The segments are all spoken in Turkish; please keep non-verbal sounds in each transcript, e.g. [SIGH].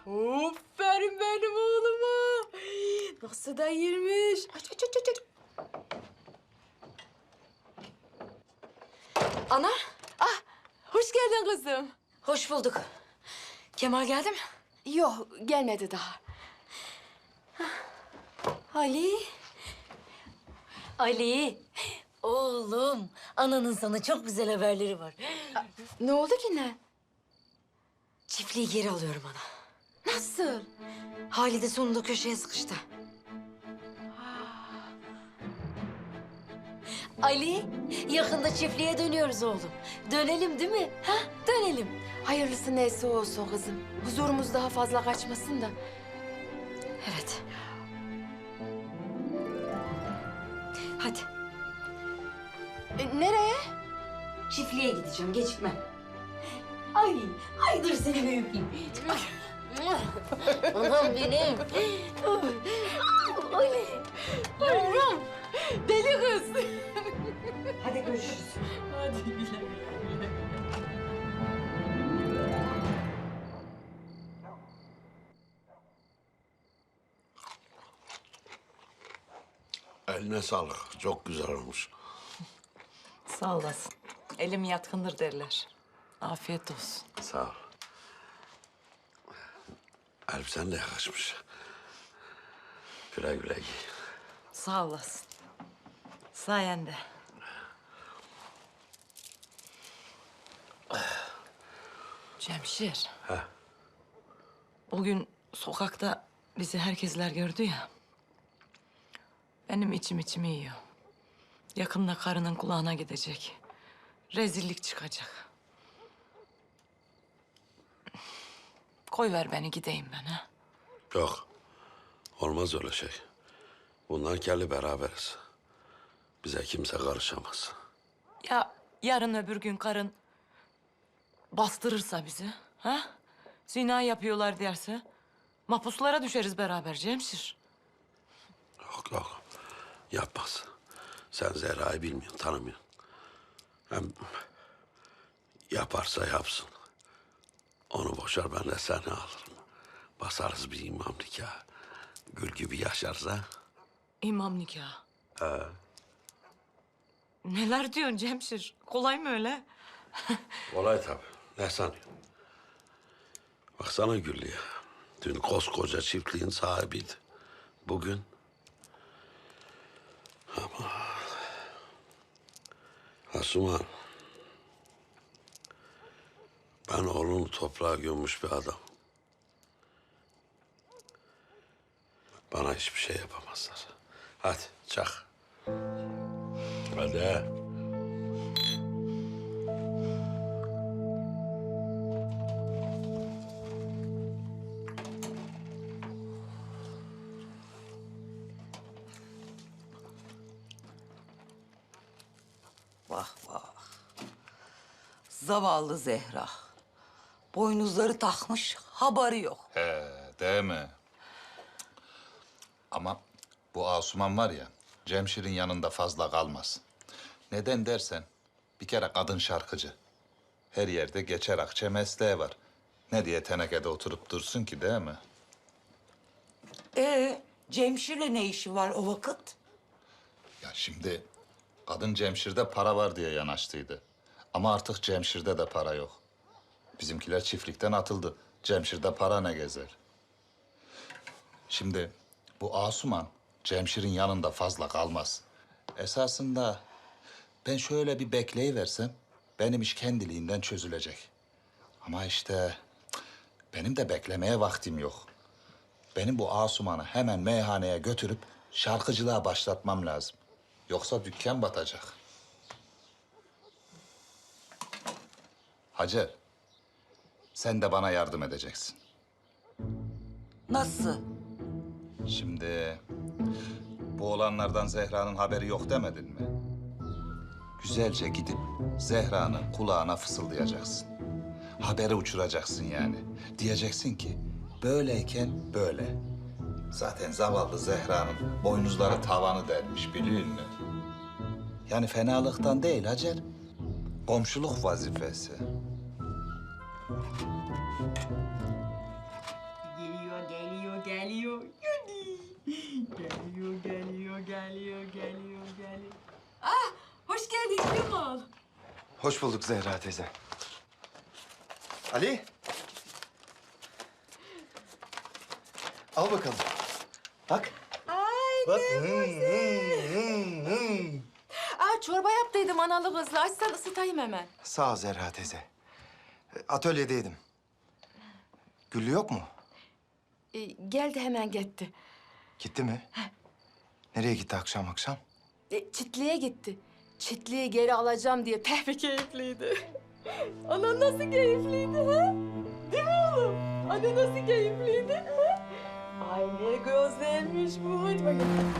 Aferin benim oğluma. Nasıl da yirmiş. Aç aç aç aç. Ana. Ah hoş geldin kızım. Hoş bulduk. Kemal geldi mi? Yok gelmedi daha. Ali. Ali. Oğlum, ananın sana çok güzel haberleri var. Ne oldu ki ne? Çiftliği geri alıyorum ana. Nasıl? Halide sonunda köşeye sıkıştı. Ali, yakında çiftliğe dönüyoruz oğlum. Dönelim değil mi? Ha? Dönelim. Hayırlısı neyse olsun kızım. Huzurumuz daha fazla kaçmasın da. Evet. Hadi, E, nereye? çiftliğe gideceğim, gecikme. Ay, ay dur seni. Ay. Anam benim. Ali. Yavrum. Deli kız. Hadi görüşürüz. Hadi güle güle. Eline sağlık. Çok güzel olmuş. Sağ olasın. Elim yatkındır derler. Afiyet olsun. Sağ ol. Elbisen de yakışmış. Güle güle giy. Sağ olasın. Sayende. Cemşir. He. Bugün sokakta bizi herkesler gördü ya. Benim içim içimi yiyor. Yakında karının kulağına gidecek. Rezillik çıkacak. Koy ver beni gideyim ben ha. Yok. Olmaz öyle şey. Bundan kelli beraberiz. Bize kimse karışamaz. Ya yarın öbür gün karın bastırırsa bizi, ha? Zina yapıyorlar derse mahpuslara düşeriz beraber Cemşir. Yok yok. Yapmaz. Sen Zehra'yı bilmiyorsun, tanımıyorsun. Hem yaparsa yapsın. Onu boşar ben de seni alırım. Basarız bir imam nikahı. Gül gibi yaşarsa. İmam nikahı. Neler diyorsun Cemşir? Kolay mı öyle? [LAUGHS] Olay tabii. Ne sanıyorsun? Baksana Güllü'ye. Dün koskoca çiftliğin sahibiydi. Bugün... Ama... Asuman... Ben oğlunu toprağa gömmüş bir adam. Bana hiçbir şey yapamazlar. Hadi çak. Hadi. Vah vah. Zavallı Zehra. Boynuzları takmış, haberi yok. He, değil mi? Ama bu Asuman var ya, Cemşir'in yanında fazla kalmaz. Neden dersen, bir kere kadın şarkıcı. Her yerde geçer akçe mesleği var. Ne diye tenekede oturup dursun ki değil mi? Ee, Cemşir'le ne işi var o vakit? Ya şimdi kadın Cemşir'de para var diye yanaştıydı. Ama artık Cemşir'de de para yok. Bizimkiler çiftlikten atıldı. Cemşir'de para ne gezer? Şimdi bu Asuman Cemşir'in yanında fazla kalmaz. Esasında ben şöyle bir bekleyiversem benim iş kendiliğinden çözülecek. Ama işte benim de beklemeye vaktim yok. Benim bu Asuman'ı hemen meyhaneye götürüp şarkıcılığa başlatmam lazım. Yoksa dükkan batacak. Hacer, sen de bana yardım edeceksin. Nasıl? Şimdi bu olanlardan Zehra'nın haberi yok demedin mi? Güzelce gidip Zehra'nın kulağına fısıldayacaksın. Haberi uçuracaksın yani. Diyeceksin ki böyleyken böyle. Zaten zavallı Zehra'nın boynuzları tavanı delmiş biliyor musun? Yani fenalıktan değil Hacer. Komşuluk vazifesi. Geliyor, geliyor, geliyor. Yürü. geliyor, geliyor, geliyor. Ah, hoş geldin Kemal. Hoş bulduk Zehra teyze. Ali. Al bakalım. Bak. Bak. Aa, çorba yaptıydım analı kızla. Açsan ısıtayım hemen. Sağ ol Zehra teyze. E, Atölyedeydim. Güllü yok mu? Ee, geldi hemen gitti. Gitti mi? Nereye gitti akşam akşam? E, çitliğe gitti. Çitliği geri alacağım diye [LAUGHS] pek bir keyifliydi. Ana nasıl keyifliydi ha? Değil mi oğlum? Ana nasıl keyifliydi ha? Ay ne güzelmiş bu. Hadi bakalım.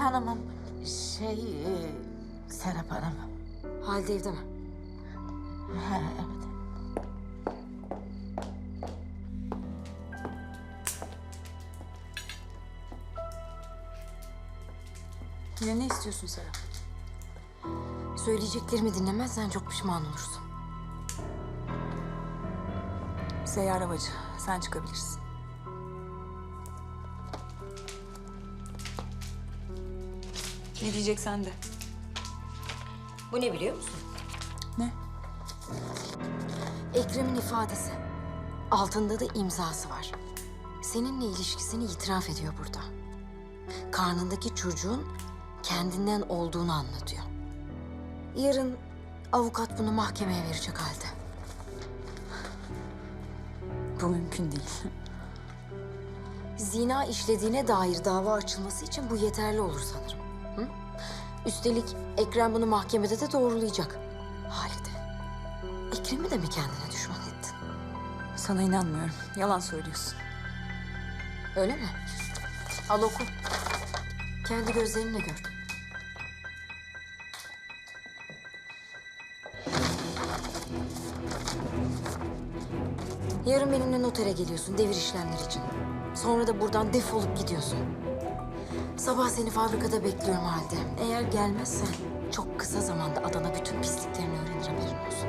Hanımım. Şey, e, Serap Hanım. Halide evde mi? Ha, evet. Yine ne istiyorsun Serap? Söyleyeceklerimi dinlemezsen çok pişman olursun. Seyyar havacı, sen çıkabilirsin. Ne diyeceksen de. Bu ne biliyor musun? Ne? Ekrem'in ifadesi. Altında da imzası var. Seninle ilişkisini itiraf ediyor burada. Karnındaki çocuğun kendinden olduğunu anlatıyor. Yarın avukat bunu mahkemeye verecek halde. Bu mümkün değil. Zina işlediğine dair dava açılması için bu yeterli olur sanırım. Üstelik Ekrem bunu mahkemede de doğrulayacak. Halide, Ekrem'i de mi kendine düşman ettin? Sana inanmıyorum. Yalan söylüyorsun. Öyle mi? Al oku. Kendi gözlerinle gör. Yarın benimle notere geliyorsun devir işlemleri için. Sonra da buradan defolup gidiyorsun. Sabah seni fabrikada bekliyorum halde. Eğer gelmezsen çok kısa zamanda Adana bütün pisliklerini öğrenir haberin olsun.